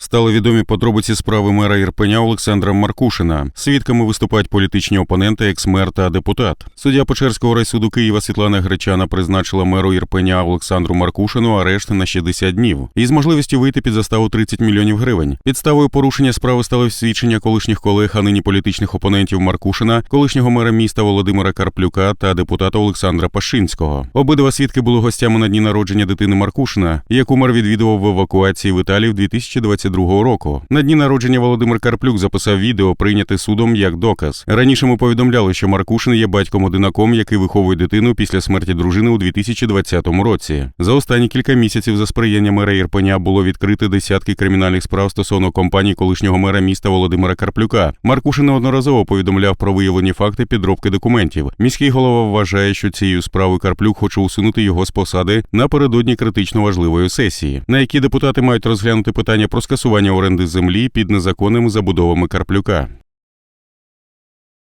Стали відомі подробиці справи мера Ірпеня Олександра Маркушина. Свідками виступають політичні опоненти, екс-мер та депутат. Суддя Печерського райсуду Києва Світлана Гречана призначила меру Ірпеня Олександру Маркушину арешт на 60 днів із можливістю вийти під заставу 30 мільйонів гривень. Підставою порушення справи стали свідчення колишніх колег, а нині політичних опонентів Маркушина, колишнього мера міста Володимира Карплюка та депутата Олександра Пашинського. Обидва свідки були гостями на дні народження дитини Маркушина, яку мер відвідував в евакуації в Італії в 2022 року. На дні народження Володимир Карплюк записав відео, прийняте судом як доказ. Раніше ми повідомляли, що Маркушин є батьком одинаком, який виховує дитину після смерті дружини у 2020 році. За останні кілька місяців за сприяння мера Ірпеня було відкрито десятки кримінальних справ стосовно компаній колишнього мера міста Володимира Карплюка. Маркушин неодноразово повідомляв про виявлені факти підробки документів. Міський голова вважає, що цією справою Карплюк хоче усунути його з посади напередодні критично важливої сесії, на якій депутати мають розглянути питання про скасування оренди землі під незаконними забудовами Карплюка.